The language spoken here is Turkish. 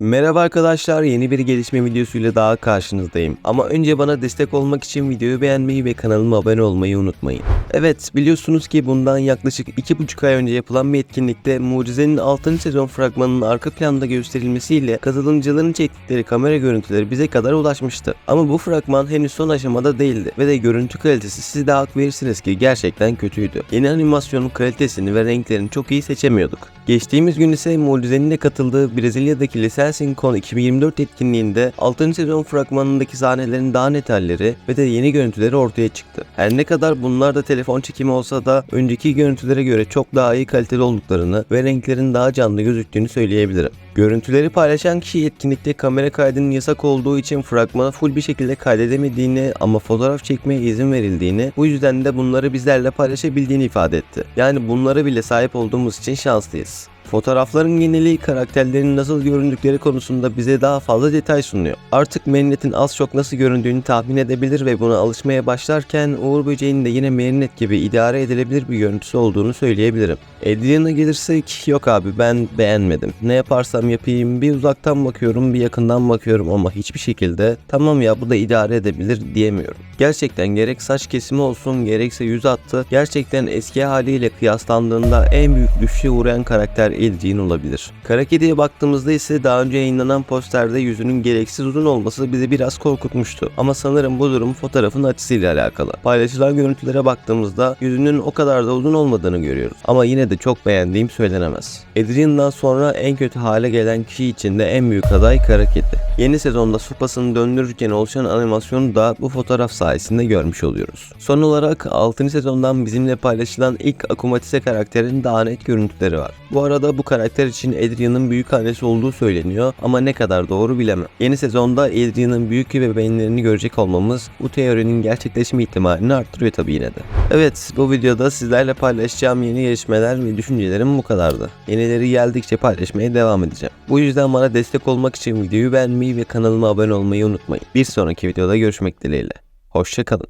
Merhaba arkadaşlar yeni bir gelişme videosuyla daha karşınızdayım. Ama önce bana destek olmak için videoyu beğenmeyi ve kanalıma abone olmayı unutmayın. Evet biliyorsunuz ki bundan yaklaşık 2,5 ay önce yapılan bir etkinlikte Mucize'nin 6. sezon fragmanının arka planda gösterilmesiyle katılımcıların çektikleri kamera görüntüleri bize kadar ulaşmıştı. Ama bu fragman henüz son aşamada değildi ve de görüntü kalitesi siz de hak verirsiniz ki gerçekten kötüydü. Yeni animasyonun kalitesini ve renklerini çok iyi seçemiyorduk. Geçtiğimiz gün ise Mucize'nin de katıldığı Brezilya'daki Licensin Con 2024 etkinliğinde 6. sezon fragmanındaki sahnelerin daha net halleri ve de yeni görüntüleri ortaya çıktı. Her ne kadar bunlar da telefon çekimi olsa da önceki görüntülere göre çok daha iyi kaliteli olduklarını ve renklerin daha canlı gözüktüğünü söyleyebilirim. Görüntüleri paylaşan kişi etkinlikte kamera kaydının yasak olduğu için fragmanı full bir şekilde kaydedemediğini ama fotoğraf çekmeye izin verildiğini bu yüzden de bunları bizlerle paylaşabildiğini ifade etti. Yani bunlara bile sahip olduğumuz için şanslıyız. Fotoğrafların geneli karakterlerin nasıl göründükleri konusunda bize daha fazla detay sunuyor. Artık Marinette'in az çok nasıl göründüğünü tahmin edebilir ve buna alışmaya başlarken Uğur Böceği'nin de yine Marinette gibi idare edilebilir bir görüntüsü olduğunu söyleyebilirim. Adrian'a gelirsek yok abi ben beğenmedim. Ne yaparsam yapayım bir uzaktan bakıyorum bir yakından bakıyorum ama hiçbir şekilde tamam ya bu da idare edebilir diyemiyorum. Gerçekten gerek saç kesimi olsun gerekse yüz hattı gerçekten eski haliyle kıyaslandığında en büyük düşüşe uğrayan karakter Adrian olabilir. Kara Kedi'ye baktığımızda ise daha önce yayınlanan posterde yüzünün gereksiz uzun olması bizi biraz korkutmuştu. Ama sanırım bu durum fotoğrafın açısıyla alakalı. Paylaşılan görüntülere baktığımızda yüzünün o kadar da uzun olmadığını görüyoruz. Ama yine de çok beğendiğim söylenemez. Adrian'dan sonra en kötü hale gelen kişi için de en büyük aday Kara Kedi. Yeni sezonda sopasını döndürürken oluşan animasyonu da bu fotoğraf sayesinde görmüş oluyoruz. Son olarak 6. sezondan bizimle paylaşılan ilk Akumatise karakterin daha net görüntüleri var. Bu arada bu karakter için Adrian'ın büyük annesi olduğu söyleniyor ama ne kadar doğru bilemem. Yeni sezonda Adrian'ın büyük bebeğinlerini görecek olmamız bu teorinin gerçekleşme ihtimalini arttırıyor tabii yine de. Evet bu videoda sizlerle paylaşacağım yeni gelişmeler ve düşüncelerim bu kadardı. Yenileri geldikçe paylaşmaya devam edeceğim. Bu yüzden bana destek olmak için videoyu beğenmeyi ve kanalıma abone olmayı unutmayın. Bir sonraki videoda görüşmek dileğiyle. Hoşçakalın.